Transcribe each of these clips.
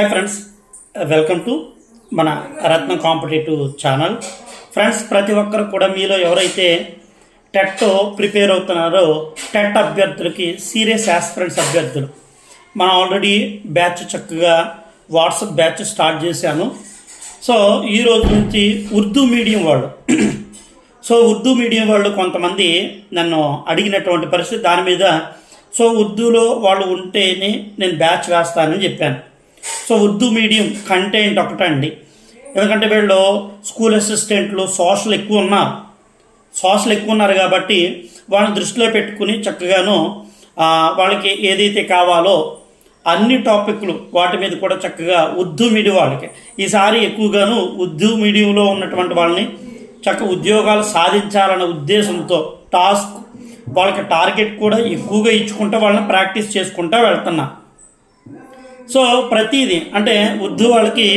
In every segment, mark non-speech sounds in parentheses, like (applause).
Hi friends welcome to మన రత్న competitive channel. Friends ప్రతి ఒక్కరు కూడా మీలో ఎవరైతే టెట్ ప్రిపేర్ అవుతున్నారో టెట్ అభ్యర్థులకి సీరియస్ ఆస్పిరెంట్స్ అభ్యర్థులు. మనం ఆల్రెడీ బ్యాచ్ చక్కగా వాట్సాప్ బ్యాచ్ స్టార్ట్ చేశాను. సో ఈ రోజు నుంచి ఉర్దూ మీడియం వాళ్ళు. సో ఉర్దూ మీడియం వాళ్ళు కొంతమంది నన్ను అడిగినటువంటి పరిస్థితి దాని మీద సో ఉర్దూలో వాళ్ళు ఉంటేనే నేను బ్యాచ్ వేస్తానని చెప్పాను. సో ఉర్దూ మీడియం కంటెంట్ ఒకటండి. ఎందుకంటే వీళ్ళు స్కూల్ అసిస్టెంట్లు సోషల్ ఎక్కువ ఉన్నారు. సోషల్ ఎక్కువ ఉన్నారు కాబట్టి వాళ్ళని దృష్టిలో పెట్టుకుని చక్కగాను వాళ్ళకి ఏదైతే కావాలో అన్ని టాపిక్లు వాటి మీద కూడా చక్కగా ఉర్దూ మీడియం వాళ్ళకి. ఈసారి ఎక్కువగాను ఉర్దూ మీడియంలో ఉన్నటువంటి వాళ్ళని చక్క ఉద్యోగాలు సాధించాలన్న ఉద్దేశంతో టాస్క్ వాళ్ళకి టార్గెట్ కూడా ఎక్కువగా ఇచ్చుకుంటూ వాళ్ళని ప్రాక్టీస్ చేసుకుంటూ వెళ్తున్నా. సో ప్రతిదీ అంటే ఉర్దూ వాళ్ళకి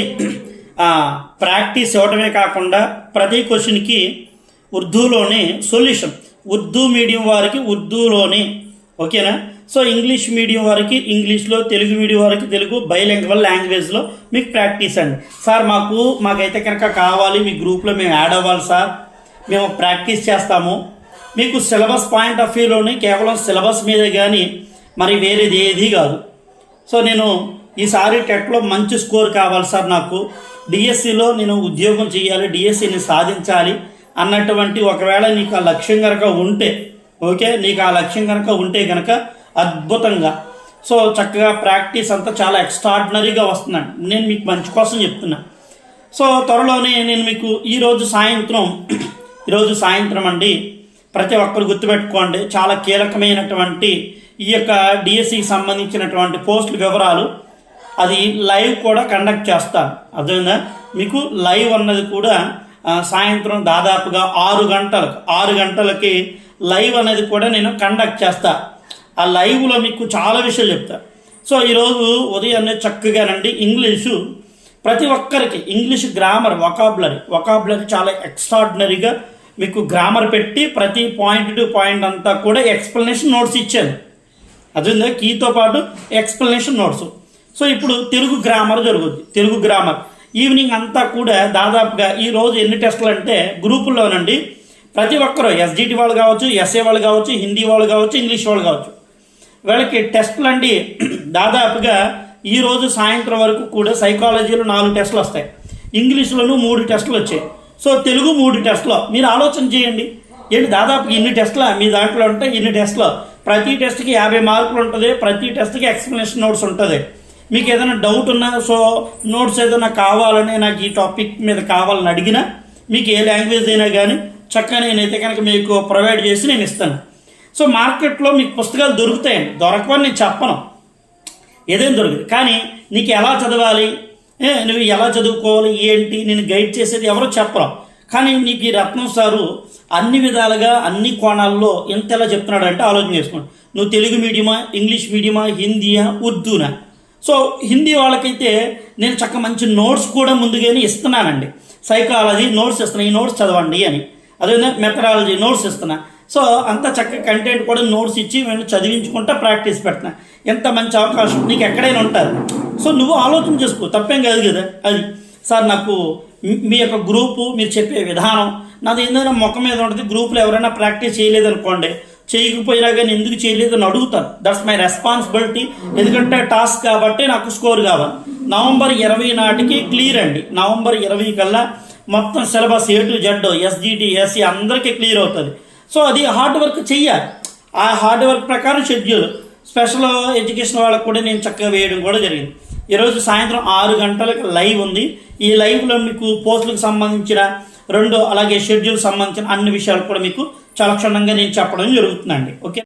ప్రాక్టీస్ ఇవ్వడమే కాకుండా ప్రతి క్వశ్చన్కి ఉర్దూలోనే సొల్యూషన్. ఉర్దూ మీడియం వారికి ఉర్దూలోనే ఓకేనా? సో ఇంగ్లీష్ మీడియం వారికి ఇంగ్లీష్లో తెలుగు మీడియం వారికి తెలుగు బైలాంగ్వల్ లాంగ్వేజ్లో మీకు ప్రాక్టీస్ అండి. సార్ మాకు మాకైతే కనుక కావాలి మీ గ్రూప్లో మేము యాడ్ అవ్వాలి సార్. మేము ప్రాక్టీస్ చేస్తాము. మీకు సిలబస్ పాయింట్ ఆఫ్ వ్యూలోనే కేవలం సిలబస్ మీద కానీ మరి వేరేది ఏది కాదు. సో నేను ఈసారి టెట్లో మంచి స్కోర్ కావాలి సార్ నాకు. డిఎస్సిలో నేను ఉద్యోగం చేయాలి డిఎస్సిని సాధించాలి అన్నటువంటి ఒకవేళ నీకు ఆ లక్ష్యం కనుక ఉంటే ఓకే? నీకు ఆ లక్ష్యం కనుక ఉంటే కనుక అద్భుతంగా. సో చక్కగా ప్రాక్టీస్ అంతా చాలా ఎక్స్ట్రాడినరీగా వస్తున్నాను నేను మీకు మంచి కోసం చెప్తున్నా. సో త్వరలోనే నేను మీకు ఈరోజు సాయంత్రం ఈరోజు సాయంత్రం అండి ప్రతి ఒక్కరు గుర్తుపెట్టుకోండి. చాలా కీలకమైనటువంటి ఈ యొక్క డిఎస్సికి సంబంధించినటువంటి పోస్టుల వివరాలు అది లైవ్ కూడా కండక్ట్ చేస్తాను. అర్థమైందా? మీకు లైవ్ అన్నది కూడా సాయంత్రం దాదాపుగా ఆరు గంటలకు ఆరు గంటలకి లైవ్ అనేది కూడా నేను కండక్ట్ చేస్తా. ఆ లైవ్లో మీకు చాలా విషయాలు చెప్తా. సో ఈరోజు ఉదయాన్నే చక్కగానండి ఇంగ్లీషు ప్రతి ఒక్కరికి ఇంగ్లీష్ గ్రామర్ వొకాబులరీ వొకాబులరీ చాలా ఎక్స్ట్రాడినరీగా మీకు గ్రామర్ పెట్టి ప్రతి పాయింట్ టు పాయింట్ అంతా కూడా ఎక్స్ప్లెనేషన్ నోట్స్ ఇచ్చాను. అదే కీతో పాటు ఎక్స్ప్లెనేషన్ నోట్స్ సో ఇప్పుడు తెలుగు గ్రామర్ జరుగుద్ది. తెలుగు గ్రామర్ ఈవినింగ్ అంతా కూడా దాదాపుగా ఈ రోజు ఎన్ని టెస్టులు అంటే గ్రూపుల్లోనండి ప్రతి ఒక్కరు ఎస్జిటి వాళ్ళు కావచ్చు ఎస్ఏ వాళ్ళు కావచ్చు హిందీ వాళ్ళు కావచ్చు ఇంగ్లీష్ వాళ్ళు కావచ్చు. వీళ్ళకి టెస్టులు అండి (clears throat) దాదాపుగా ఈ రోజు సాయంత్రం వరకు కూడా సైకాలజీలో నాలుగు టెస్టులు వస్తాయి. ఇంగ్లీష్లోనూ మూడు టెస్టులు వచ్చాయి. సో తెలుగు మూడు టెస్టులు మీరు ఆలోచన చేయండి. ఏంటి దాదాపు ఇన్ని టెస్టుల మీ దాంట్లో ఉంటే ఇన్ని టెస్టులు ప్రతి టెస్ట్కి యాభై మార్కులు ఉంటుంది ప్రతి టెస్ట్కి ఎక్స్ప్లెనేషన్ నోట్స్ ఉంటుంది. మీకు ఏదైనా డౌట్ ఉన్నా సో నోట్స్ ఏదైనా కావాలని నాకు ఈ టాపిక్ మీద కావాలని అడిగినా మీకు ఏ లాంగ్వేజ్ అయినా కానీ చక్కగా నేనైతే కనుక మీకు ప్రొవైడ్ చేసి నేను ఇస్తాను. సో మార్కెట్లో మీకు పుస్తకాలు దొరుకుతాయండి. దొరకవని నేను చెప్పను. ఏదైనా దొరకదు. కానీ నీకు ఎలా చదవాలి? నువ్వు ఎలా చదువుకోవాలి? ఏంటి? నేను గైడ్ చేసేది ఎవరో చెప్పరు. కానీ నీకు ఈ రత్నం సారు అన్ని విధాలుగా అన్ని కోణాల్లో ఎంత ఎలా చెప్తున్నాడంటే ఆలోచన చేసుకోండి. నువ్వు తెలుగు మీడియమా ఇంగ్లీష్ మీడియమా హిందీయా ఉర్దూనా? సో హిందీ వాళ్ళకైతే నేను చక్క మంచి నోట్స్ కూడా ముందుగానే ఇస్తున్నానండి. సైకాలజీ నోట్స్ ఇస్తున్నా ఈ నోట్స్ చదవండి అని. అదే మెథడాలజీ నోట్స్ ఇస్తున్నా. సో అంత చక్క కంటెంట్ కూడా నోట్స్ ఇచ్చి నేను చదివించుకుంటా ప్రాక్టీస్ పెడుతున్నా. ఎంత మంచి అవకాశం నీకు ఎక్కడైనా ఉంటుంది సో నువ్వు ఆలోచన చేసుకో తప్పేం కాదు కదా. అది సార్ నాకు మీ- యొక్క గ్రూపు మీరు చెప్పే విధానం నాది ఏదైనా ముఖం మీద ఉంటుంది గ్రూప్లో ఎవరైనా ప్రాక్టీస్ చేయలేదనుకోండి చేయకపోయినా కానీ ఎందుకు చేయలేదని అడుగుతాను. దట్స్ మై రెస్పాన్సిబిలిటీ ఎందుకంటే టాస్క్ కాబట్టి నాకు స్కోర్ కావాలి. నవంబర్ ఇరవై నాటికి క్లియర్ అండి. నవంబర్ ఇరవై కల్లా మొత్తం syllabus A to Z SGT SC అందరికీ క్లియర్ అవుతుంది. సో అది హార్డ్ వర్క్ చెయ్యాలి. ఆ హార్డ్ వర్క్ ప్రకారం షెడ్యూల్ స్పెషల్ ఎడ్యుకేషన్ వాళ్ళకు కూడా నేను చక్కగా వేయడం కూడా జరిగింది. ఈరోజు సాయంత్రం ఆరు గంటలకు లైవ్ ఉంది. ఈ లైవ్లో మీకు పోస్టులకు సంబంధించిన రెండు అలాగే షెడ్యూల్ సంబంధించిన అన్ని విషయాలు కూడా మీకు చాలా క్షుణ్ణంగా నేను చెప్పడం జరుగుతుందండి. ఓకే?